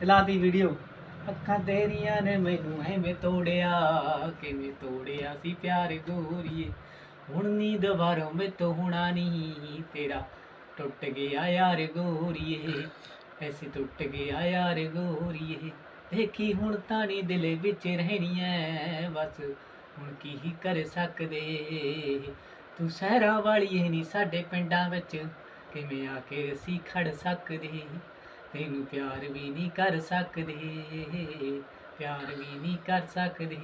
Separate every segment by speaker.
Speaker 1: ਚਲਾਤੀ video ਅੱਖਾਂ ਤੇਰੀਆਂ ਨੇ ਮੈਨੂੰ ਐਵੇਂ ਤੋੜਿਆ, ਕਿਵੇਂ ਤੋੜਿਆ ਸੀ ਪਿਆਰ ਗੋਰੀਏ। ਹੁਣ ਨੀ ਦੁਬਾਰਾ ਮੈਥੋਂ ਹੋਣਾ ਨਹੀਂ ਤੇਰਾ। ਟੁੱਟ ਗਿਆ ਯਾਰ ਗੋਰੀਏ, ਐਸੀ ਟੁੱਟ ਗਿਆ ਯਾਰ ਗੋਰੀਏ। ਦੇਖੀ ਹੁਣ ਤਾਂ ਨਹੀਂ ਦਿਲ ਵਿੱਚ ਰਹਿਣੀ ਐ ਬਸ ਹੁਣ ਕੀ ਹੀ ਕਰ ਸਕਦੇ। ਤੂੰ ਸਹਿਰਾ ਵਾਲੀ ਨਹੀਂ ਸਾਡੇ ਪਿੰਡਾਂ ਵਿੱਚ, ਕਿਵੇਂ ਆ ਕੇ ਅਸੀਂ ਖੜ ਸਕਦੇ। ਤੈਨੂੰ ਪਿਆਰ ਵੀ ਨਹੀਂ ਕਰ ਸਕਦੇ, ਪਿਆਰ ਵੀ ਨਹੀਂ ਕਰ ਸਕਦੇ।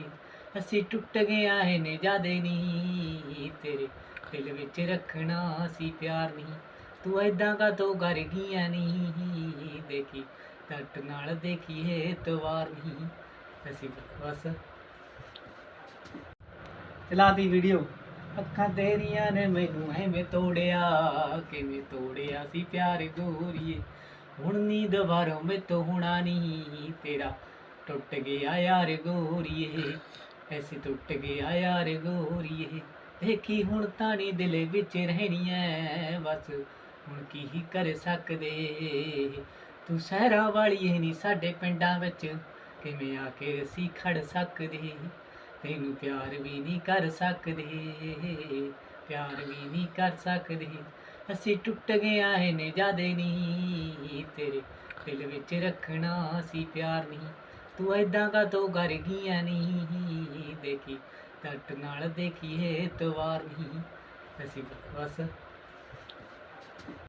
Speaker 1: ਅਸੀਂ ਟੁੱਟ ਗਏ ਆਏ ਨੇ ਜਾਦੇ ਨਹੀਂ ਤੇਰੇ ਦਿਲ ਵਿੱਚ ਰੱਖਣਾ ਸੀ ਪਿਆਰ ਨਹੀਂ ਤੂੰ ਐਦਾਂ ਕਾ ਤੋ ਕਰ ਗਈਆਂ ਨਹੀਂ ਦੇਖੀ ਟੱਟ ਨਾਲ ਦੇਖੀਏ ਤਵਾਰ ਨਹੀਂ ਅਸੀਂ ਬਸ ਚਲਾਤੀ ਵੀਡੀਓ ਅੱਖਾਂ ਤੇਰੀਆਂ ਨੇ ਮੈਨੂੰ ਐਵੇਂ ਤੋੜਿਆ, ਕਿਵੇਂ ਤੋੜਿਆ ਸੀ ਪਿਆਰ ਗੋਰੀਏ। ਹੁਣ ਨੀ ਦੁਬਾਰਾ ਮੈਥੋਂ ਹੋਣਾ ਨਹੀਂ ਤੇਰਾ। ਟੁੱਟ ਗਿਆ ਯਾਰ ਗੋਰੀਏ, ਐਸੀ ਟੁੱਟ ਗਿਆ ਯਾਰ ਗੋਰੀਏ। ਦੇਖੀ ਹੁਣ ਤਾਂ ਨੀ ਦਿਲ ਵਿੱਚ ਰਹਿਣੀ ਐ ਬਸ ਹੁਣ ਕੀ ਹੀ ਕਰ ਸਕਦੇ। ਤੂੰ ਸਹਿਰਾ ਵਾਲੀਏ ਨਹੀਂ ਸਾਡੇ ਪਿੰਡਾਂ ਵਿੱਚ, ਕਿਵੇਂ ਆ ਕੇ ਅਸੀਂ ਖੜ ਸਕਦੇ? ਤੈਨੂੰ ਪਿਆਰ ਵੀ ਨਹੀਂ ਕਰ ਸਕਦੇ, ਪਿਆਰ ਵੀ ਨਹੀਂ ਕਰ ਸਕਦੇ। ਅਸੀਂ ਟੁੱਟ ਗਏ ਆਏ ਨੇ ਜਾਦੇ ਨਹੀਂ ਤੇਰੇ ਦਿਲ ਵਿੱਚ ਰੱਖਣਾ ਸੀ ਪਿਆਰ ਨਹੀਂ। ਤੂੰ ਐਦਾਂ ਕਾ ਤੋ ਕਰ ਗਈਆਂ ਨਹੀਂ? ਦੇਖੀ ਟੱਟ ਨਾਲ ਦੇਖੀਏ ਤਵਾਰ ਨਹੀਂ। ਅਸੀਂ ਬਸ